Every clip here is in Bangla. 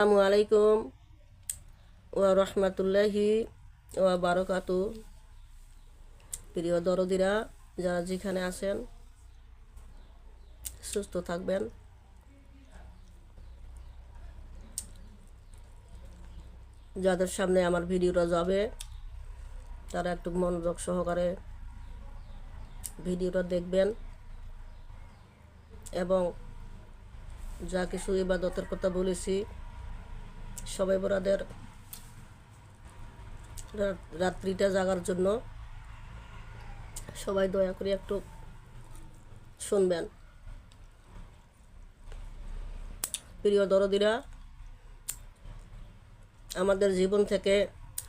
আসসালামু আলাইকুম ওয়া রহমাতুল্লাহি ওয়া বারকাতু প্রিয় দরদিরা, যারা যেখানে আছেন, সুস্থ থাকবেন। যাদের সামনে আমার ভিডিওটা যাবে, তারা একটু মনোযোগ সহকারে ভিডিওটা দেখবেন এবং যা কিছু ইবাদতের কথা বলেছি সবাই বরাদের রাত্রিটা জাগার জন্য সবাই দয়া করে একটু শুনবেন। প্রিয় দরদিরা, আমাদের জীবন থেকে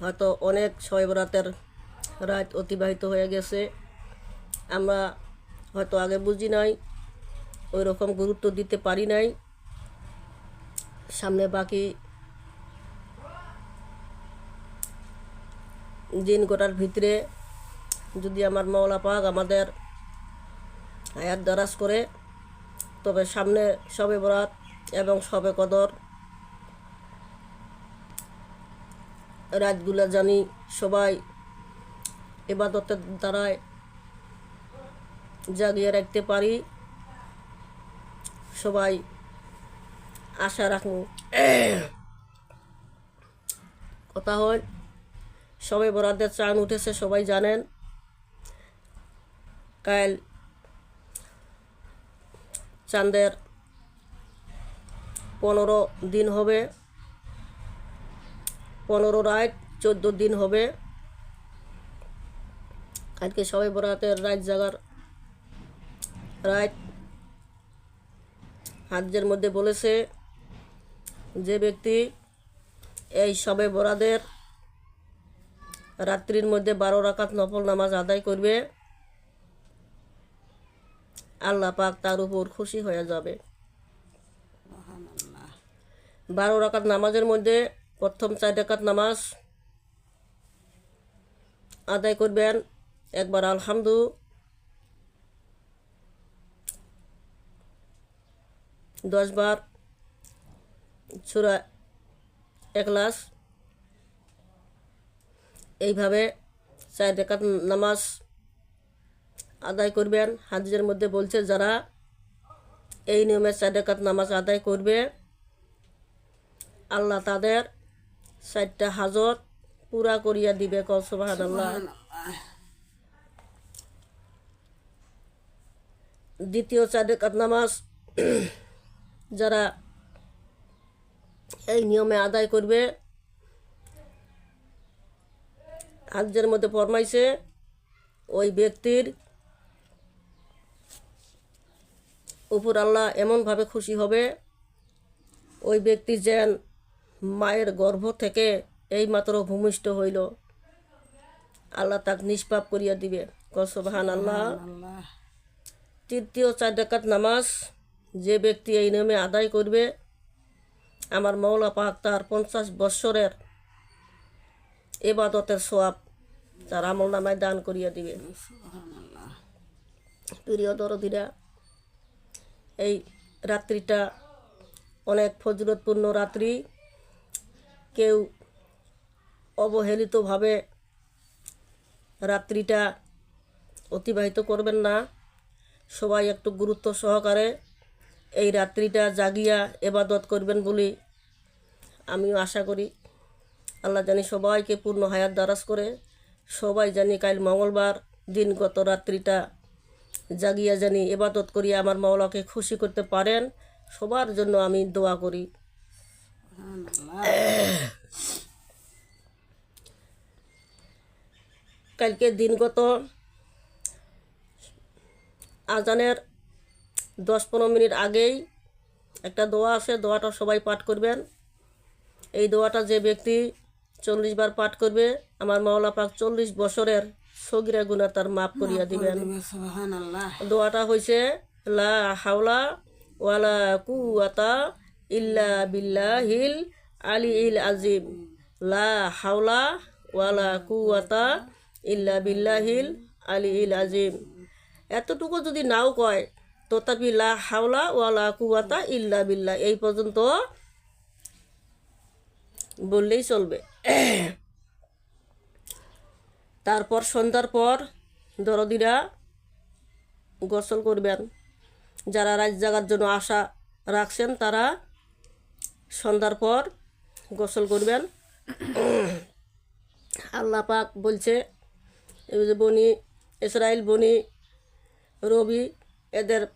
হয়তো অনেক ছয় বরাতের রাত অতিবাহিত হয়ে গেছে। আমরা হয়তো আগে বুঝি নাই ওই রকম গুরুত্ব দিতে পারি নাই। সামনে বাকি দিন গোটার ভিতরে যদি আমার মাওলা পাক আমাদের আয়াত দারাজ করে, তবে সামনে সবে বরাত এবং সবে কদর রাতগুলা জানি সবাই এবাদতের দ্বারায় জাগিয়ে রাখতে পারি, সবাই আশা রাখুন। কথা হয় সবাই বরাদ্দের চান উঠেছে, সবাই জানেন। কাল চাঁদের পনেরো দিন হবে, পনেরো রাত, চোদ্দ দিন হবে। আজকে সবাই বরাতের রাত জাগার রাত হাজ্যের মধ্যে বলেছে যে ব্যক্তি এই সবে বরাদের রাত্রির মধ্যে বারো রাকাত নফল নামাজ আদায় করবে, আল্লাহ পাক তার উপর খুশি হয়ে যাবে। বারো রাকাত নামাজের মধ্যে প্রথম চার রাকাত নামাজ আদায় করবেন, একবার আলহামদু। দশ বার সুরা একলাস এইভাবে চার রেখাত নামাজ আদায় করবেন। হাদিসের মধ্যে বলছে, যারা এই নিয়মে চার রেখাত নামাজ আদায় করবে, আল্লাহ তাদের চারটা হাজত পুরা করিয়া দিবে। আল্লাহ দ্বিতীয় চার রেখাত নামাজ যারা এই নিয়মে আদায় করবে হাজ্যের মধ্যে ফরমাইছে ওই ব্যক্তির উপর আল্লাহ এমনভাবে খুশি হবে ওই ব্যক্তি যেন মায়ের গর্ভ থেকে এইমাত্র ভূমিষ্ঠ হইল। আল্লাহ তাকে নিষ্পাপ করিয়া দিবে। কসবাহান আল্লাহ তৃতীয় চার ডাকাত নামাজ যে ব্যক্তি এই নিয়মে আদায় করবে আমার মৌলা পাক তার পঞ্চাশ বৎসরের এবাদতের সোয়াব তার আমল নামায় দান করিয়া দিবে। প্রিয় দরদিরা এই রাত্রিটা অনেক ফজরতপূর্ণ রাত্রি। কেউ অবহেলিতভাবে রাত্রিটা অতিবাহিত করবেন না। সবাই একটু গুরুত্ব সহকারে এই রাত্রিটা জাগিয়া এবাদত করবেন বলে আমিও আশা করি। আল্লাহ জানি সবাইকে পূর্ণ হায়াত দারাজ করে। সবাই জানি কাল মঙ্গলবার দিন গত রাত্রিটা জাগিয়া জানি এবাদত করিয়া আমার মাওলাকে খুশি করতে পারেন। সবার জন্য আমি দোয়া করি। কালকে দিনগত আজানের দশ পনেরো মিনিট আগেই একটা দোয়া আছে দোয়াটা সবাই পাঠ করবেন। এই দোয়াটা যে ব্যক্তি চল্লিশ বার পাঠ করবে আমার মাওলা পাক চল্লিশ বছরের সগিরা গুণা তার মাফ করিয়া দিবেন। দোয়াটা হয়েছে লা হাওলা ওয়ালা কুয়াতা ইল্লা বিল্লাহিল আলি ইল আজিম লা হাওলা ওয়ালা কুয়াতা ইল্লা বিল্লাহিল আলি ইল আজিম এতটুকু যদি নাও কয় তথাপি লা হাওলা ওয়ালা কুয়াতা ইল্লা বিল্লাহ এই পর্যন্ত বললেই চলবে। তারপর সন্ধ্যার পর দরদিরা গোসল করবেন। যারা রাত জাগার জন্য আশা রাখছেন, তারা সন্ধ্যার পর গোসল করবেন। আল্লাহ পাক বলছে বনি ইসরায়েল বনি রবি, এদের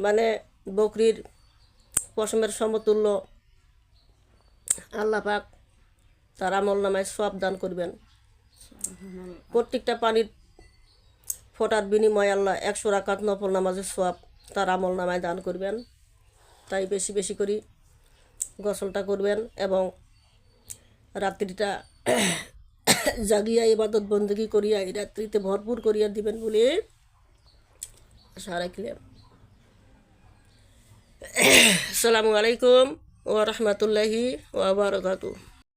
মানে বকরির পশমের সমতুল্য আল্লাহ পাক তার আমল নামায় সব দান করবেন। প্রত্যেকটা পানির ফোটার বিনিময়ে আল্লাহ একশো রাকাত নফল নামাজের সব তার আমল নামায় দান করবেন। তাই বেশি বেশি করি গোসলটা করবেন এবং রাত্রিটা জাগিয়া ইবাদত বন্দী করিয়া এই রাত্রিতে ভরপুর করিয়া দিবেন বলে আশা রাখলাম। আসসালামু আলাইকুম ও রাহমাতুল্লাহি ওয়া বারাকাতুহু।